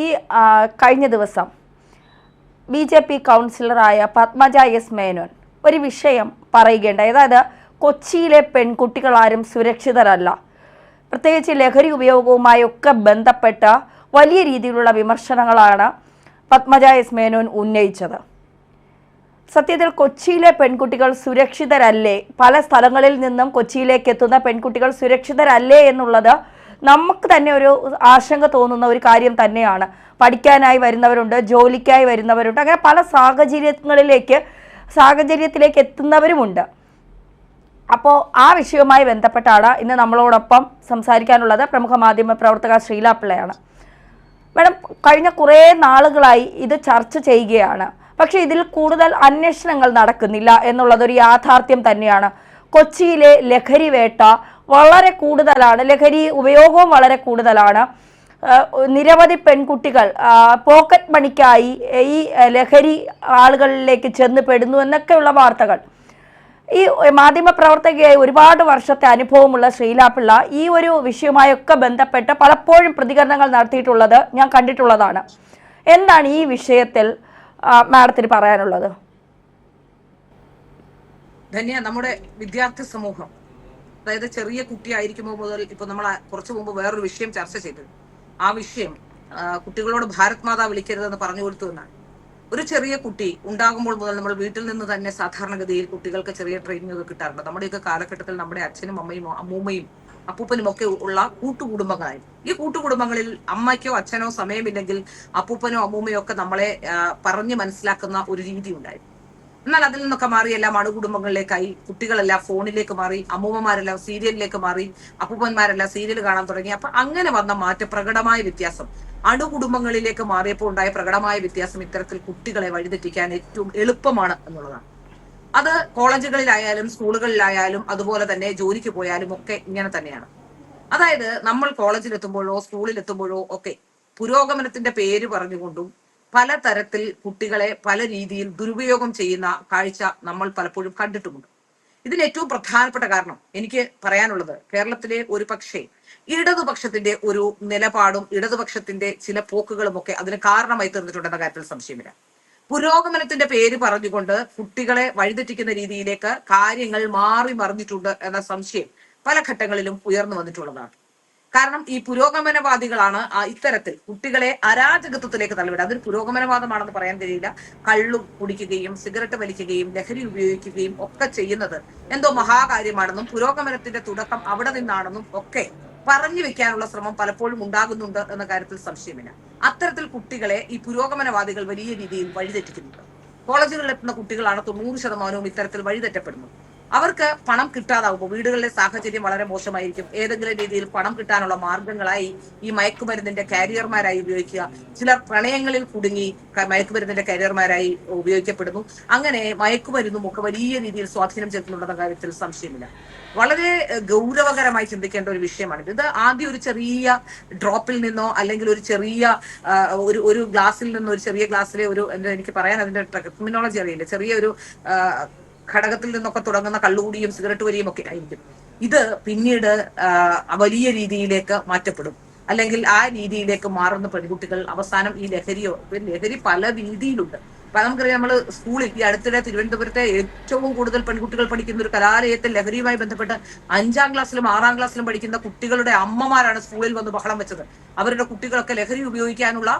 ഈ കഴിഞ്ഞ ദിവസം ബി ജെ പി കൗൺസിലറായ പത്മജ എസ് മേനോൻ ഒരു വിഷയം പറയുകയുണ്ടായി. അതായത് കൊച്ചിയിലെ പെൺകുട്ടികൾ ആരും സുരക്ഷിതരല്ല. പ്രത്യേകിച്ച് ലഹരി ഉപയോഗവുമായി ഒക്കെ ബന്ധപ്പെട്ട വലിയ രീതിയിലുള്ള വിമർശനങ്ങളാണ് പത്മജ എസ് മേനോൻ ഉന്നയിച്ചത്. സത്യത്തിൽ കൊച്ചിയിലെ പെൺകുട്ടികൾ സുരക്ഷിതരല്ലേ? പല സ്ഥലങ്ങളിൽ നിന്നും കൊച്ചിയിലേക്ക് എത്തുന്ന പെൺകുട്ടികൾ സുരക്ഷിതരല്ലേ എന്നുള്ളത് നമുക്ക് തന്നെ ഒരു ആശങ്ക തോന്നുന്ന ഒരു കാര്യം തന്നെയാണ്. പഠിക്കാനായി വരുന്നവരുണ്ട് ജോലിക്കായി വരുന്നവരുണ്ട് അങ്ങനെ പല സാഹചര്യങ്ങളിലേക്ക് സാഹചര്യത്തിലേക്ക് എത്തുന്നവരുമുണ്ട്. അപ്പോൾ ആ വിഷയവുമായി ബന്ധപ്പെട്ടാണ് ഇന്ന് നമ്മളോടൊപ്പം സംസാരിക്കാനുള്ളത് പ്രമുഖ മാധ്യമ പ്രവർത്തക ശ്രീല പിള്ളയാണ്. മാഡം കഴിഞ്ഞ കുറേ നാളുകളായി ഇത് ചർച്ച ചെയ്യുകയാണ്. പക്ഷേ ഇതിൽ കൂടുതൽ അന്വേഷണങ്ങൾ നടക്കുന്നില്ല എന്നുള്ളതൊരു യാഥാർത്ഥ്യം തന്നെയാണ്. കൊച്ചിയിലെ ലഹരി വേട്ട വളരെ കൂടുതലാണ്. ലഹരി ഉപയോഗവും വളരെ കൂടുതലാണ്. നിരവധി പെൺകുട്ടികൾ പോക്കറ്റ് മണിക്കായി ഈ ലഹരി ആളുകളിലേക്ക് ചെന്ന് പെടുന്നു എന്നൊക്കെയുള്ള വാർത്തകൾ. ഈ മാധ്യമ പ്രവർത്തകയായി ഒരുപാട് വർഷത്തെ അനുഭവമുള്ള ശ്രീലാപിള്ള ഈ ഒരു വിഷയവുമായൊക്കെ ബന്ധപ്പെട്ട് പലപ്പോഴും പ്രതികരണങ്ങൾ നടത്തിയിട്ടുള്ളത് ഞാൻ കണ്ടിട്ടുള്ളതാണ്. എന്താണ് ഈ വിഷയത്തിൽ മാഡത്തിന് പറയാനുള്ളത്? ധന്യ നമ്മുടെ വിദ്യാർത്ഥി സമൂഹം. അതായത് ചെറിയ കുട്ടിയായിരിക്കുമ്പോൾ മുതൽ ഇപ്പൊ നമ്മൾ കുറച്ചു മുമ്പ് വേറൊരു വിഷയം ചർച്ച ചെയ്തു ആ വിഷയം കുട്ടികളോട് ഭാരത് മാതാ വിളിക്കരുതെന്ന് പറഞ്ഞു കൊടുത്തു എന്നാണ്. ഒരു ചെറിയ കുട്ടി ഉണ്ടാകുമ്പോൾ മുതൽ നമ്മൾ വീട്ടിൽ നിന്ന് തന്നെ സാധാരണഗതിയിൽ കുട്ടികൾക്ക് ചെറിയ ട്രെയിനിങ് ഒക്കെ കിട്ടാറുണ്ട്. നമ്മുടെയൊക്കെ കാലഘട്ടത്തിൽ നമ്മുടെ അച്ഛനും അമ്മയും അമ്മൂമ്മയും അപ്പൂപ്പനും ഒക്കെ ഉള്ള കൂട്ടുകുടുംബങ്ങളായിരുന്നു. ഈ കൂട്ടുകുടുംബങ്ങളിൽ അമ്മയ്ക്കോ അച്ഛനോ സമയമില്ലെങ്കിൽ അപ്പൂപ്പനോ അമ്മൂമ്മയോ ഒക്കെ നമ്മളെ പറഞ്ഞ് മനസ്സിലാക്കുന്ന ഒരു രീതി ഉണ്ടായിരുന്നു. എന്നാൽ അതിൽ നിന്നൊക്കെ മാറി എല്ലാം അണുകുടുംബങ്ങളിലേക്കായി കുട്ടികളെല്ലാം ഫോണിലേക്ക് മാറി അമ്മൂമ്മമാരെല്ലാം സീരിയലിലേക്ക് മാറി അപ്പൂപ്പന്മാരെല്ലാം സീരിയൽ കാണാൻ തുടങ്ങി. അപ്പൊ അങ്ങനെ വന്ന മാറ്റ പ്രകടമായ വ്യത്യാസം. അണുകുടുംബങ്ങളിലേക്ക് മാറിയപ്പോൾ ഉണ്ടായ പ്രകടമായ വ്യത്യാസം ഇത്തരത്തിൽ കുട്ടികളെ വഴിതെറ്റിക്കാൻ ഏറ്റവും എളുപ്പമാണ് എന്നുള്ളതാണ്. അത് കോളേജുകളിലായാലും സ്കൂളുകളിലായാലും അതുപോലെ തന്നെ ജോലിക്ക് പോയാലും ഒക്കെ ഇങ്ങനെ തന്നെയാണ്. അതായത് നമ്മൾ കോളേജിലെത്തുമ്പോഴോ സ്കൂളിലെത്തുമ്പോഴോ ഒക്കെ പുരോഗമനത്തിന്റെ പേര് പറഞ്ഞുകൊണ്ടും പലതരത്തിൽ കുട്ടികളെ പല രീതിയിൽ ദുരുപയോഗം ചെയ്യുന്ന കാഴ്ച നമ്മൾ പലപ്പോഴും കണ്ടിട്ടുമുണ്ട്. ഇതിന് ഏറ്റവും പ്രധാനപ്പെട്ട കാരണം എനിക്ക് പറയാനുള്ളത് കേരളത്തിലെ ഒരു പക്ഷേ ഇടതുപക്ഷത്തിന്റെ ഒരു നിലപാടും ഇടതുപക്ഷത്തിന്റെ ചില പോക്കുകളും ഒക്കെ അതിന് കാരണമായി തീർന്നിട്ടുണ്ടെന്ന കാര്യത്തിൽ സംശയമില്ല. പുരോഗമനത്തിന്റെ പേര് പറഞ്ഞുകൊണ്ട് കുട്ടികളെ വഴിതെറ്റിക്കുന്ന രീതിയിലേക്ക് കാര്യങ്ങൾ മാറി മറിഞ്ഞിട്ടുണ്ട് എന്ന സംശയം പല ഘട്ടങ്ങളിലും ഉയർന്നു വന്നിട്ടുള്ളതാണ്. കാരണം ഈ പുരോഗമനവാദികളാണ് ഇത്തരത്തിൽ കുട്ടികളെ അരാജകത്വത്തിലേക്ക് തള്ളിവിടുക. അതൊരു പുരോഗമനവാദമാണെന്ന് പറയാൻ കഴിയില്ല. കള്ളും കുടിക്കുകയും സിഗരറ്റ് വലിക്കുകയും ലഹരി ഉപയോഗിക്കുകയും ഒക്കെ ചെയ്യുന്നത് എന്തോ മഹാകാര്യമാണെന്നും പുരോഗമനത്തിന്റെ തുടക്കം അവിടെ നിന്നാണെന്നും ഒക്കെ പറഞ്ഞു വെക്കാനുള്ള ശ്രമം പലപ്പോഴും ഉണ്ടാകുന്നുണ്ട് എന്ന കാര്യത്തിൽ സംശയമില്ല. അത്തരത്തിൽ കുട്ടികളെ ഈ പുരോഗമനവാദികൾ വലിയ രീതിയിൽ വഴിതെറ്റിക്കുന്നുണ്ട്. കോളേജുകളിൽ എത്തുന്ന കുട്ടികളാണ് തൊണ്ണൂറ് ശതമാനവും ഇത്തരത്തിൽ വഴിതെറ്റപ്പെടുന്നത്. അവർക്ക് പണം കിട്ടാതാവുമ്പോൾ വീടുകളിലെ സാഹചര്യം വളരെ മോശമായിരിക്കും. ഏതെങ്കിലും രീതിയിൽ പണം കിട്ടാനുള്ള മാർഗങ്ങളായി ഈ മയക്കുമരുന്നിന്റെ കാരിയർമാരായി ഉപയോഗിക്കുക. ചിലർ പ്രണയങ്ങളിൽ കുടുങ്ങി മയക്കുമരുന്നിന്റെ കാരിയർമാരായി ഉപയോഗിക്കപ്പെടുന്നു. അങ്ങനെ മയക്കുമരുന്നും ഒക്കെ വലിയ രീതിയിൽ സ്വാധീനം ചെലുത്തുന്നുണ്ടെന്ന കാര്യത്തിൽ സംശയമില്ല. വളരെ ഗൗരവകരമായി ചിന്തിക്കേണ്ട ഒരു വിഷയമാണ് ഇത് ആദ്യം ഒരു ചെറിയ ഡ്രോപ്പിൽ നിന്നോ അല്ലെങ്കിൽ ഒരു ചെറിയ ഒരു ഒരു ഗ്ലാസ്സിൽ നിന്നോ ഒരു ചെറിയ ഗ്ലാസ്സിലെ ഒരു എന്താ എനിക്ക് പറയാൻ അതിന്റെ ടെർമിനോളജി അറിയില്ല. ചെറിയ ഒരു ഘടകത്തിൽ നിന്നൊക്കെ തുടങ്ങുന്ന കള്ളുകൂടിയും സിഗരറ്റ് വരിയും ഒക്കെ ആയിരിക്കും. ഇത് പിന്നീട് വലിയ രീതിയിലേക്ക് മാറ്റപ്പെടും. അല്ലെങ്കിൽ ആ രീതിയിലേക്ക് മാറുന്ന പെൺകുട്ടികൾ അവസാനം ഈ ലഹരിയോ ലഹരി പല രീതിയിലുണ്ട്. അപ്പൊ നമുക്കറിയാം നമ്മൾ സ്കൂളിൽ ഈ അടുത്തിടെ തിരുവനന്തപുരത്തെ ഏറ്റവും കൂടുതൽ പെൺകുട്ടികൾ പഠിക്കുന്ന ഒരു കലാലയത്തിൽ ലഹരിയുമായി ബന്ധപ്പെട്ട് അഞ്ചാം ക്ലാസ്സിലും ആറാം ക്ലാസ്സിലും പഠിക്കുന്ന കുട്ടികളുടെ അമ്മമാരാണ് സ്കൂളിൽ വന്ന് ബഹളം വെച്ചത്. അവരുടെ കുട്ടികളൊക്കെ ലഹരി ഉപയോഗിക്കാനുള്ള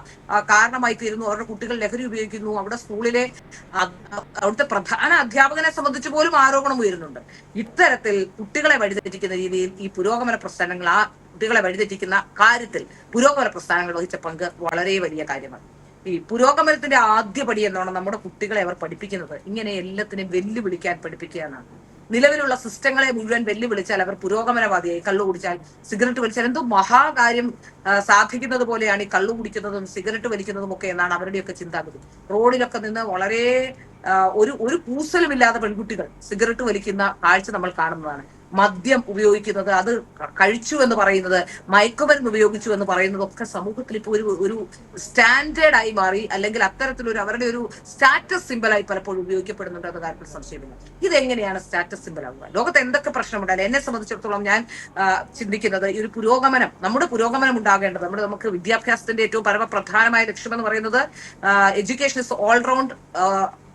കാരണമായി തീരുന്നു. അവരുടെ കുട്ടികൾ ലഹരി ഉപയോഗിക്കുന്നു. അവിടെ സ്കൂളിലെ അവിടുത്തെ പ്രധാന അധ്യാപകനെ സംബന്ധിച്ച് പോലും ആരോപണം ഉയരുന്നുണ്ട്. ഇത്തരത്തിൽ കുട്ടികളെ വഴിതെറ്റിക്കുന്ന രീതിയിൽ ഈ പുരോഗമന പ്രസ്ഥാനങ്ങൾ ആ കുട്ടികളെ വഴിതെറ്റിക്കുന്ന കാര്യത്തിൽ പുരോഗമന പ്രസ്ഥാനങ്ങൾ വഹിച്ച പങ്ക് വളരെ വലിയ കാര്യമാണ്. ഈ പുരോഗമനത്തിന്റെ ആദ്യപടി എന്നാണ് നമ്മുടെ കുട്ടികളെ അവർ പഠിപ്പിക്കുന്നത്. ഇങ്ങനെ എല്ലാത്തിനെയും വെല്ലുവിളിക്കാൻ പഠിപ്പിക്കുക എന്നാണ് നിലവിലുള്ള സിസ്റ്റങ്ങളെ മുഴുവൻ വെല്ലുവിളിച്ചാൽ അവർ പുരോഗമനവാദിയായി. കള്ളു കുടിച്ചാൽ സിഗരറ്റ് വലിച്ചാൽ എന്തോ മഹാകാര്യം സാധിക്കുന്നത് പോലെയാണ് ഈ കള്ളു കുടിക്കുന്നതും സിഗരറ്റ് വലിക്കുന്നതും ഒക്കെ എന്നാണ് അവരുടെയൊക്കെ ചിന്താഗതി. റോഡിലൊക്കെ നിന്ന് വളരെ ഒരു ഒരു കൂസലുമില്ലാത്ത പെൺകുട്ടികൾ സിഗരറ്റ് വലിക്കുന്ന കാഴ്ച നമ്മൾ കാണുന്നതാണ്. മദ്യം ഉപയോഗിക്കുന്നത് അത് കഴിച്ചു എന്ന് പറയുന്നത് മയക്കുമരുന്ന് ഉപയോഗിച്ചു എന്ന് പറയുന്നത് ഒക്കെ സമൂഹത്തിൽ ഇപ്പോൾ ഒരു ഒരു സ്റ്റാൻഡേർഡ് ആയി മാറി അല്ലെങ്കിൽ അത്തരത്തിലൊരു അവരുടെ ഒരു സ്റ്റാറ്റസ് സിമ്പിളായി പലപ്പോഴും ഉപയോഗിക്കപ്പെടുന്നുണ്ട് എന്ന കാര്യത്തിൽ സംശയമില്ല. ഇതെങ്ങനെയാണ് സ്റ്റാറ്റസ് സിമ്പിൾ ആവുക ലോകത്ത് എന്തൊക്കെ പ്രശ്നമുണ്ടായാലും എന്നെ സംബന്ധിച്ചിടത്തോളം ഞാൻ ചിന്തിക്കുന്നത് ഈ ഒരു പുരോഗമനം നമ്മുടെ പുരോഗമനം ഉണ്ടാകേണ്ടത് നമ്മുടെ നമുക്ക് വിദ്യാഭ്യാസത്തിന്റെ ഏറ്റവും പരമപ്രധാനമായ ലക്ഷ്യമെന്ന് പറയുന്നത് education is all round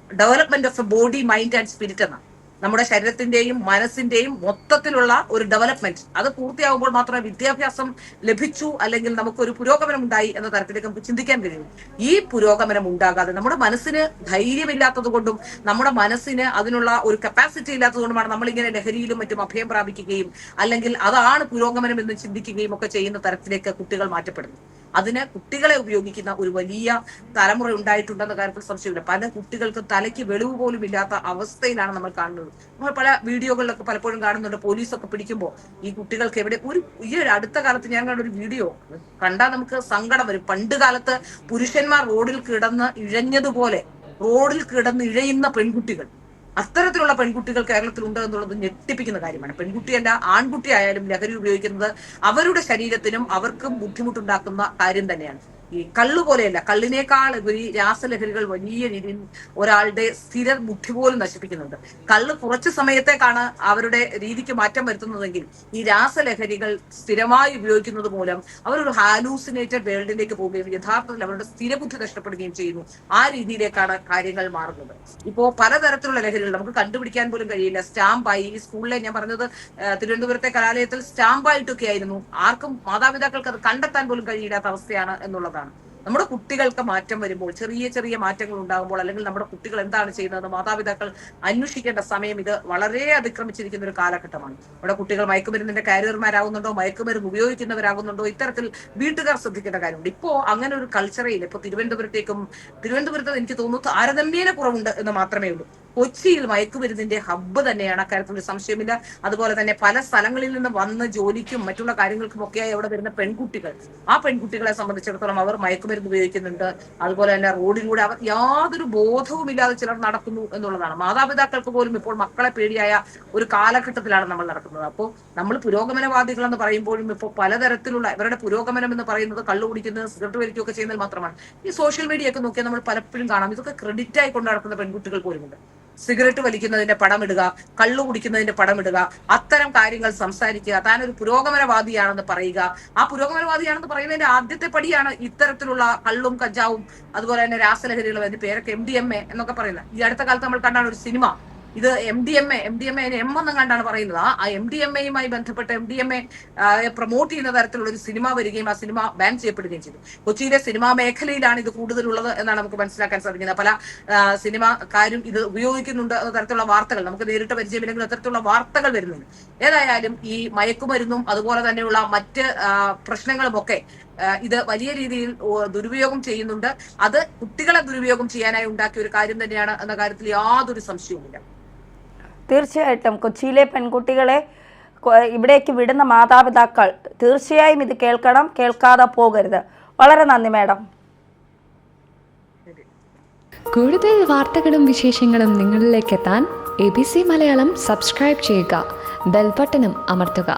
development of a body mind and spirit എന്നാണ്. നമ്മുടെ ശരീരത്തിന്റെയും മനസ്സിന്റെയും മൊത്തത്തിലുള്ള ഒരു ഡെവലപ്മെന്റ് അത് പൂർത്തിയാകുമ്പോൾ മാത്രമേ വിദ്യാഭ്യാസം ലഭിച്ചു അല്ലെങ്കിൽ നമുക്ക് ഒരു പുരോഗമനം ഉണ്ടായി എന്ന തരത്തിലേക്ക് നമുക്ക് ചിന്തിക്കാൻ കഴിയും. ഈ പുരോഗമനം ഉണ്ടാകാതെ നമ്മുടെ മനസ്സിന് ധൈര്യമില്ലാത്തത് കൊണ്ടും നമ്മുടെ മനസ്സിന് അതിനുള്ള ഒരു കപ്പാസിറ്റി ഇല്ലാത്തത് കൊണ്ടുമാണ് നമ്മളിങ്ങനെ ലഹരിയിലും മറ്റും അഭയം പ്രാപിക്കുകയും അല്ലെങ്കിൽ അതാണ് പുരോഗമനം എന്ന് ചിന്തിക്കുകയും ഒക്കെ ചെയ്യുന്ന തരത്തിലേക്ക് കുട്ടികൾ മാറ്റപ്പെടുന്നു. അതിന് കുട്ടികളെ ഉപയോഗിക്കുന്ന ഒരു വലിയ തലമുറ ഉണ്ടായിട്ടുണ്ടെന്ന കാര്യത്തിൽ സംശയമില്ല. പല കുട്ടികൾക്ക് തലയ്ക്ക് വെളിവ് പോലും ഇല്ലാത്ത അവസ്ഥയിലാണ് നമ്മൾ കാണുന്നത്. നമ്മൾ പല വീഡിയോകളിലൊക്കെ പലപ്പോഴും കാണുന്നുണ്ട് പോലീസൊക്കെ പിടിക്കുമ്പോൾ ഈ കുട്ടികൾക്ക് എവിടെ ഒരു ഈ അടുത്ത കാലത്ത് ഞാൻ കണ്ട ഒരു വീഡിയോ കണ്ടാൽ നമുക്ക് സങ്കടം വരും. പണ്ട് കാലത്ത് പുരുഷന്മാർ റോഡിൽ കിടന്ന് ഇഴഞ്ഞതുപോലെ റോഡിൽ കിടന്ന് ഇഴയുന്ന പെൺകുട്ടികൾ. അത്തരത്തിലുള്ള പെൺകുട്ടികൾ കേരളത്തിൽ ഉണ്ട് എന്നുള്ളത് ഞെട്ടിപ്പിക്കുന്ന കാര്യമാണ്. പെൺകുട്ടിയല്ല ആൺകുട്ടി ആയാലും ലഹരി ഉപയോഗിക്കുന്നത് അവരുടെ ശരീരത്തിനും അവർക്കും ബുദ്ധിമുട്ടുണ്ടാക്കുന്ന കാര്യം തന്നെയാണ്. ഈ കള്ളു പോലെയല്ല കള്ളിനേക്കാൾ ഉപരി രാസലഹരികൾ വലിയ രീതിയിൽ ഒരാളുടെ സ്ഥിര ബുദ്ധി പോലും നശിപ്പിക്കുന്നുണ്ട്. കള്ള് കുറച്ച് സമയത്തേക്കാണ് അവരുടെ രീതിക്ക് മാറ്റം വരുത്തുന്നതെങ്കിൽ ഈ രാസലഹരികൾ സ്ഥിരമായി ഉപയോഗിക്കുന്നത് മൂലം അവരൊരു ഹാലൂസിനേറ്റഡ് വേൾഡിലേക്ക് പോവുകയും യഥാർത്ഥത്തിൽ അവരുടെ സ്ഥിരബുദ്ധി നഷ്ടപ്പെടുകയും ചെയ്യുന്നു. ആ രീതിയിലേക്കാണ് കാര്യങ്ങൾ മാറുന്നത്. ഇപ്പോ പലതരത്തിലുള്ള ലഹരികൾ നമുക്ക് കണ്ടുപിടിക്കാൻ പോലും കഴിയില്ല. സ്റ്റാമ്പായി ഈ സ്കൂളിലെ ഞാൻ പറഞ്ഞത് തിരുവനന്തപുരത്തെ കലാലയത്തിൽ സ്റ്റാമ്പായിട്ടൊക്കെ ആയിരുന്നു ആർക്കും മാതാപിതാക്കൾക്ക് അത് കണ്ടെത്താൻ പോലും കഴിയില്ലാത്ത അവസ്ഥയാണ് എന്നുള്ളതാണ് നമ്മുടെ കുട്ടികൾക്ക് മാറ്റം വരുമ്പോൾ ചെറിയ ചെറിയ മാറ്റങ്ങൾ ഉണ്ടാകുമ്പോൾ അല്ലെങ്കിൽ നമ്മുടെ കുട്ടികൾ എന്താണ് ചെയ്യുന്നത് മാതാപിതാക്കൾ അന്വേഷിക്കേണ്ട സമയം ഇത് വളരെ അതിക്രമിച്ചിരിക്കുന്ന ഒരു കാലഘട്ടമാണ്. നമ്മുടെ കുട്ടികൾ മയക്കുമരുന്നിന്റെ കാരിയർമാരാകുന്നുണ്ടോ മയക്കുമരുന്ന് ഉപയോഗിക്കുന്നവരാകുന്നുണ്ടോ ഇത്തരത്തിൽ വീട്ടുകാർ ശ്രദ്ധിക്കേണ്ട കാര്യമുണ്ട്. ഇപ്പോ അങ്ങനെ ഒരു കൾച്ചറയിൽ ഇപ്പൊ തിരുവനന്തപുരത്തേക്കും തിരുവനന്തപുരത്ത് എനിക്ക് തോന്നുന്നു താരതമ്യേന കുറവുണ്ട് എന്ന് മാത്രമേ ഉള്ളൂ. കൊച്ചിയിൽ മയക്കുമരുന്നിന്റെ ഹബ്ബ് തന്നെയാണ്. അക്കാര്യത്തിൽ ഒരു സംശയമില്ല അതുപോലെ തന്നെ പല സ്ഥലങ്ങളിൽ നിന്ന് വന്ന് ജോലിക്കും മറ്റുള്ള കാര്യങ്ങൾക്കും ഒക്കെയായി അവിടെ വരുന്ന പെൺകുട്ടികൾ. ആ പെൺകുട്ടികളെ സംബന്ധിച്ചിടത്തോളം അവർ മയക്കുമരുന്ന് ഉപയോഗിക്കുന്നുണ്ട്. അതുപോലെ തന്നെ റോഡിലൂടെ അവർ യാതൊരു ബോധവുമില്ലാതെ ചിലർ നടക്കുന്നു എന്നുള്ളതാണ്. മാതാപിതാക്കൾക്ക് പോലും ഇപ്പോൾ മക്കളെ പേടിയായ ഒരു കാലഘട്ടത്തിലാണ് നമ്മൾ നടക്കുന്നത്. അപ്പോൾ നമ്മൾ പുരോഗമനവാദികൾ എന്ന് പറയുമ്പോഴും ഇപ്പോൾ പലതരത്തിലുള്ള ഇവരുടെ പുരോഗമനം എന്ന് പറയുന്നത് കള്ളു കുടിക്കുന്നത് സിഗരറ്റ് വലിക്കുകയൊക്കെ ചെയ്യുന്നത് മാത്രമാണ്. ഈ സോഷ്യൽ മീഡിയ ഒക്കെ നോക്കിയാൽ നമ്മൾ പലപ്പോഴും കാണാം. ഇതൊക്കെ ക്രെഡിറ്റ് ആയി കൊണ്ട് നടക്കുന്ന പെൺകുട്ടികൾ പോലുമുണ്ട്. സിഗരറ്റ് വലിക്കുന്നതിന്റെ പടമിടുക കള്ളു കുടിക്കുന്നതിന്റെ പടമിടുക അത്തരം കാര്യങ്ങൾ സംസാരിക്കുക താനൊരു പുരോഗമനവാദിയാണെന്ന് പറയുക. ആ പുരോഗമനവാദിയാണെന്ന് പറയുന്നതിന്റെ ആദ്യത്തെ പടിയാണ് ഇത്തരത്തിലുള്ള കള്ളും കഞ്ചാവും അതുപോലെ തന്നെ രാസലഹരികളും അതിന്റെ പേരൊക്കെ എം ഡി എം എ എന്നൊക്കെ പറയുന്നത്. ഈ അടുത്ത കാലത്ത് നമ്മൾ കണ്ടാണ് ഒരു സിനിമ ഇത് M D M A M D M A M എന്നും കണ്ടാണ് പറയുന്നത്. ആ എം ഡി എം എയുമായി ബന്ധപ്പെട്ട് M D M A promote ചെയ്യുന്ന തരത്തിലുള്ള ഒരു സിനിമ വരികയും ആ സിനിമ ബാൻ ചെയ്യപ്പെടുകയും ചെയ്തു. കൊച്ചിയിലെ സിനിമാ മേഖലയിലാണ് ഇത് കൂടുതലുള്ളത് എന്നാണ് നമുക്ക് മനസ്സിലാക്കാൻ സാധിക്കുന്നത്. പല സിനിമക്കാരും ഇത് ഉപയോഗിക്കുന്നുണ്ട് തരത്തിലുള്ള വാർത്തകൾ നമുക്ക് നേരിട്ട് പരിചയമില്ലെങ്കിൽ അത്തരത്തിലുള്ള വാർത്തകൾ വരുന്നുണ്ട്. ഏതായാലും ഈ മയക്കുമരുന്നും അതുപോലെ തന്നെയുള്ള മറ്റ് പ്രശ്നങ്ങളും പ്രശ്നങ്ങളുമൊക്കെ ഇത് വലിയ രീതിയിൽ ദുരുപയോഗം ചെയ്യുന്നുണ്ട്. അത് കുട്ടികളെ ദുരുപയോഗം ചെയ്യാനായി ഉണ്ടാക്കിയ ഒരു കാര്യം തന്നെയാണ് എന്ന കാര്യത്തിൽ യാതൊരു സംശയവുമില്ല. തീർച്ചയായിട്ടും കൊച്ചിയിലെ പെൺകുട്ടികളെ ഇവിടേക്ക് വിടുന്ന മാതാപിതാക്കൾ തീർച്ചയായും ഇത് കേൾക്കണം കേൾക്കാതെ പോകരുത്. വളരെ നന്ദി മാഡം. കൂടുതൽ വാർത്തകളും വിശേഷങ്ങളും നിങ്ങളിലേക്ക് എത്താൻ A B C Malayalam subscribe ചെയ്യുക ബെൽബട്ടനും അമർത്തുക.